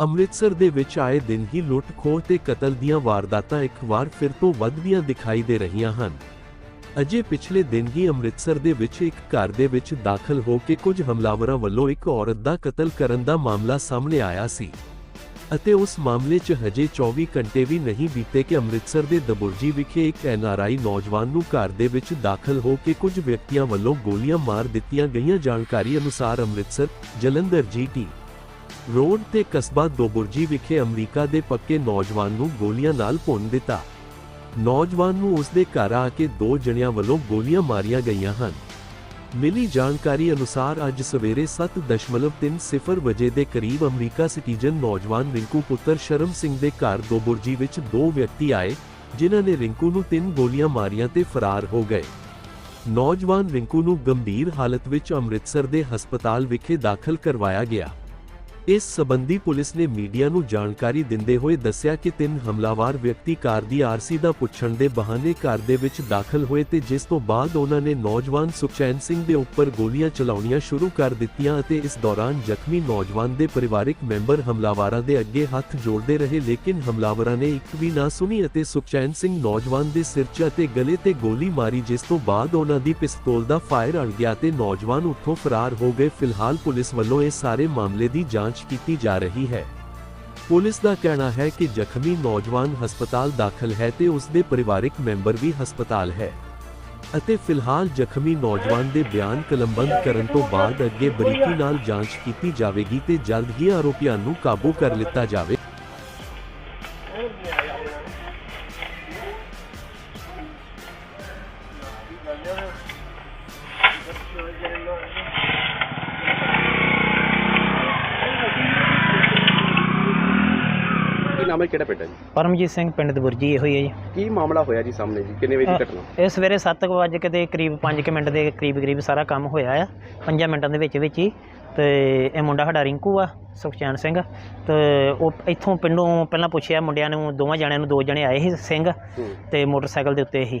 ਅੰਮ੍ਰਿਤਸਰ ਦੇ ਵਿੱਚ ਆਏ ਦਿਨ ਹੀ ਲੁੱਟ ਖੋਹ ਤੇ ਕਤਲ ਦੀਆਂ ਵਾਰਦਾਤਾਂ ਇੱਕ ਵਾਰ ਫਿਰ ਤੋਂ ਵੱਧਦੀਆਂ ਦਿਖਾਈ ਦੇ ਰਹੀਆਂ ਹਨ। ਅਜੇ ਪਿਛਲੇ ਦਿਨ ਹੀ ਅੰਮ੍ਰਿਤਸਰ ਦੇ ਵਿੱਚ ਇੱਕ ਘਰ ਦੇ ਵਿੱਚ ਦਾਖਲ ਹੋ ਕੇ ਕੁਝ ਹਮਲਾਵਰਾਂ ਵੱਲੋਂ ਇੱਕ ਔਰਤ ਦਾ ਕਤਲ ਕਰਨ ਦਾ ਮਾਮਲਾ ਸਾਹਮਣੇ ਆਇਆ ਸੀ। ਅਤੇ ਉਸ ਮਾਮਲੇ 'ਚ ਹਜੇ 24 ਘੰਟੇ ਵੀ ਨਹੀਂ ਬੀਤੇ ਕਿ ਅੰਮ੍ਰਿਤਸਰ ਦੇ ਦਬੁਰਜੀ ਵਿਖੇ ਇੱਕ ਐਨਆਰਆਈ ਨੌਜਵਾਨ ਨੂੰ ਘਰ ਦੇ ਵਿੱਚ ਦਾਖਲ ਹੋ ਕੇ ਕੁਝ ਵਿਅਕਤੀਆਂ ਵੱਲੋਂ ਗੋਲੀਆਂ ਮਾਰ ਦਿੱਤੀਆਂ ਗਈਆਂ। ਜਾਣਕਾਰੀ ਅਨੁਸਾਰ ਅੰਮ੍ਰਿਤਸਰ ਜਲੰਧਰ ਜੀਟੀ ਰੋਡ ਤੇ ਕਸਬਾ ਦੋਬੁਰਜੀ ਵਿਖੇ ਅਮਰੀਕਾ ਦੇ ਪੱਕੇ ਨੌਜਵਾਨ ਨੂੰ ਗੋਲੀਆਂ ਨਾਲ ਭੁੰਨ ਦਿੱਤਾ। ਨੌਜਵਾਨ ਨੂੰ ਉਸ ਦੇ ਘਰ ਆ ਕੇ ਦੋ ਜਣਿਆਂ ਵੱਲੋਂ ਗੋਲੀਆਂ ਮਾਰੀਆਂ ਗਈਆਂ ਹਨ। ਮਿਲੀ ਜਾਣਕਾਰੀ ਅਨੁਸਾਰ ਅੱਜ ਸਵੇਰੇ 7:30 ਵਜੇ ਦੇ ਕਰੀਬ ਅਮਰੀਕਾ ਸਿਟੀਜ਼ਨ ਨੌਜਵਾਨ ਰਿੰਕੂ ਪੁੱਤਰ ਸ਼ਰਮ ਸਿੰਘ ਦੇ ਘਰ ਦੋਬੁਰਜੀ ਵਿੱਚ ਦੋ ਵਿਅਕਤੀ ਆਏ, ਜਿਨ੍ਹਾਂ ਨੇ ਰਿੰਕੂ ਨੂੰ ਤਿੰਨ ਗੋਲੀਆਂ ਮਾਰੀਆਂ ਤੇ ਫਰਾਰ ਹੋ ਗਏ। ਨੌਜਵਾਨ ਰਿੰਕੂ ਨੂੰ ਗੰਭੀਰ ਹਾਲਤ ਵਿੱਚ ਅੰਮ੍ਰਿਤਸਰ ਦੇ ਹਸਪਤਾਲ ਵਿਖੇ ਦਾਖਲ ਕਰਵਾਇਆ ਗਿਆ। ਇਸ ਸਬੰਧੀ ਪੁਲਿਸ ਨੇ ਮੀਡੀਆ ਨੂੰ ਜਾਣਕਾਰੀ ਦਿੰਦੇ ਹੋਏ ਦੱਸਿਆ ਕਿ ਤਿੰਨ ਹਮਲਾਵਰ ਵਿਅਕਤੀ ਕਾਰ ਦੀ ਆਰਸੀ ਦਾ ਪੁੱਛਣ ਦੇ ਬਹਾਨੇ ਕਾਰ ਦੇ ਵਿੱਚ ਦਾਖਲ ਹੋਏ ਤੇ ਜਿਸ ਤੋਂ ਬਾਅਦ ਉਹਨਾਂ ਨੇ ਨੌਜਵਾਨ ਸੁਖਚੈਨ ਸਿੰਘ ਦੇ ਉੱਪਰ ਗੋਲੀਆਂ ਚਲਾਉਣੀਆਂ ਸ਼ੁਰੂ ਕਰ ਦਿੱਤੀਆਂ ਅਤੇ ਇਸ ਦੌਰਾਨ ਜ਼ਖਮੀ ਨੌਜਵਾਨ ਦੇ ਪਰਿਵਾਰਕ ਮੈਂਬਰ ਹਮਲਾਵਰਾਂ ਦੇ ਅੱਗੇ ਹੱਥ ਜੋੜਦੇ ਰਹੇ ਲੇਕਿਨ ਹਮਲਾਵਰਾਂ ਨੇ ਇੱਕ ਵੀ ਨਾ ਸੁਣੀ ਅਤੇ ਸੁਖਚੈਨ ਸਿੰਘ ਨੌਜਵਾਨ ਦੇ ਸਿਰ 'ਚ ਅਤੇ ਗਲੇ ਤੇ ਗੋਲੀ ਮਾਰੀ ਜਿਸ ਤੋਂ ਬਾਅਦ ਉਹਨਾਂ ਦੀ ਪਿਸਤੌਲ ਦਾ ਫਾਇਰ ਅੜ ਗਿਆ ਤੇ ਨੌਜਵਾਨ ਉੱਥੋਂ ਫਰਾਰ ਹੋ ਗਏ। ਫਿਲਹਾਲ ਪੁਲਿਸ ਵੱਲੋਂ ਇਸ ਸਾਰੇ ਮਾਮਲੇ ਦੀ ਜਾਂਚ ਕੀਤੀ ਜਾ ਰਹੀ ਹੈ। ਪੁਲਿਸ ਦਾ ਕਹਿਣਾ ਹੈ ਕਿ ਜ਼ਖਮੀ ਨੌਜਵਾਨ ਹਸਪਤਾਲ ਦਾਖਲ ਹੈ ਤੇ ਉਸ ਦੇ ਪਰਿਵਾਰਕ ਮੈਂਬਰ ਵੀ ਹਸਪਤਾਲ ਹੈ। ਅਤੇ ਫਿਲਹਾਲ ਜ਼ਖਮੀ ਨੌਜਵਾਨ ਦੇ ਬਿਆਨ ਕਲਮਬੰਦ ਕਰਨ ਤੋਂ ਬਾਅਦ ਅੱਗੇ ਬਰੀਕੀ ਨਾਲ ਜਾਂਚ ਕੀਤੀ ਜਾਵੇਗੀ ਤੇ ਜਲਦ ਹੀ ਆਰੋਪੀਆਂ ਨੂੰ ਕਾਬੂ ਕਰ ਲਿੱਤਾ ਜਾਵੇ। ਨਾਮ ਹੈ ਕਿਹੜਾ ਪਿੰਡ ਹੈ ਜੀ? ਪਰਮਜੀਤ ਸਿੰਘ ਪਿੰਡ ਦਬੁਰਜੀ ਇਹੋ ਹੀ ਹੈ ਜੀ। ਕੀ ਮਾਮਲਾ ਹੋਇਆ ਜੀ ਸਾਹਮਣੇ ਜੀ? ਕਿੰਨੇ ਵਜੇ ਦੀ ਘਟਨਾ? ਇਹ ਸਵੇਰੇ 7 ਵਜੇ ਕਿਤੇ ਕਰੀਬ 5 ਮਿੰਟ ਦੇ ਕਰੀਬ ਕਰੀਬ ਸਾਰਾ ਕੰਮ ਹੋਇਆ ਆ। 5 ਮਿੰਟਾਂ ਦੇ ਵਿੱਚ ਵਿੱਚ ਹੀ। ਤੇ ਇਹ ਮੁੰਡਾ ਸਾਡਾ ਰਿੰਕੂ ਆ ਸੁਖਚੈਨ ਸਿੰਘ। ਤੇ ਉਹ ਇੱਥੋਂ ਪਿੰਡੋਂ ਪਹਿਲਾਂ ਪੁੱਛਿਆ ਮੁੰਡਿਆਂ ਨੂੰ ਦੋਵਾਂ ਜਣਿਆਂ ਨੂੰ ਦੋ ਜਣੇ ਆਏ ਸੀ ਸਿੰਘ ਤੇ ਮੋਟਰਸਾਈਕਲ ਦੇ ਉੱਤੇ ਹੀ।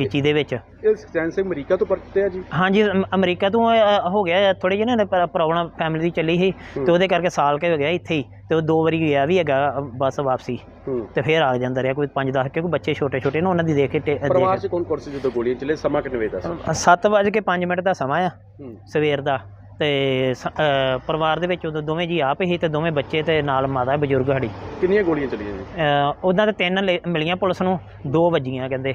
ਗਿੱਚੀ ਦੇ ਵਿੱਚ। ਇਹ ਸਚੈਨ ਸਿੰਘ ਅਮਰੀਕਾ ਤੋਂ ਪਰਤੇ ਆ ਜੀ? ਹਾਂਜੀ ਅਮ- ਅਮਰੀਕਾ ਤੋਂ ਅ, ਹੋ ਗਿਆ ਥੋੜੇ ਜਿਹੇ ਨਾ ਪ੍ਰੋਬਲਮ ਫੈਮਿਲੀ ਦੀ ਚੱਲੀ ਸੀ। ਤੇ ਉਹਦੇ ਕਰਕੇ ਸਾਲ ਕੇ ਹੋ ਗਿਆ ਇੱਥੇ ਹੀ। ਤੇ ਉਹ ਦੋ ਵਾਰੀ ਗਿਆ ਵੀ ਹੈਗਾ ਅ, ਬੱਸ ਵਾਪਸੀ। ਹੂੰ। ਤੇ ਫਿਰ ਆ ਜਾਂਦਾ ਰਿਹਾ ਕੋਈ 5-10 ਕਿਉਂਕਿ ਬੱਚੇ ਛੋਟੇ ਛੋਟੇ ਨੇ ਉਹਨਾਂ ਦੀ ਦੇਖ ਕੇ ਟੇ- ਪਰਿਵਾਰ ਦੇਖ ਚ ਕੌਣ ਕੌਣ ਸੀ ਜਦੋਂ ਗੋਲੀਆਂ ਚੱਲੇ ਸਮਾਂ ਕਿੰਨੇ ਵਜੇ ਦਾ ਸੀ? ਅ, ਸੱਤ ਵੱਜ ਕੇ 5 ਮਿੰਟ ਦਾ ਸਮਾਂ ਆ ਹੂੰ। ਸਵੇਰ ਦਾ। ਤੇ ਸ- ਅ, ਪਰਿਵਾਰ ਦੇ ਵਿੱਚ ਉਦੋਂ ਦੋਵੇਂ ਜੀ ਆਪ ਹੀ ਤੇ ਦੋਵੇਂ ਬੱਚੇ ਤੇ ਨਾਲ ਮਾਤਾ ਬਜ਼ੁਰਗ ਸਾਡੀ। ਕਿੰਨੀਆਂ ਗੋਲੀਆਂ ਚੱਲੀਆਂ ਜੀ? ਉਹਨਾਂ ਦੇ ਤਿੰਨ ਲੇ- ਮਿਲੀਆਂ ਪੁਲਿਸ ਨੂੰ ਦੋ ਵੱਜੀਆਂ ਕਹਿੰਦੇ।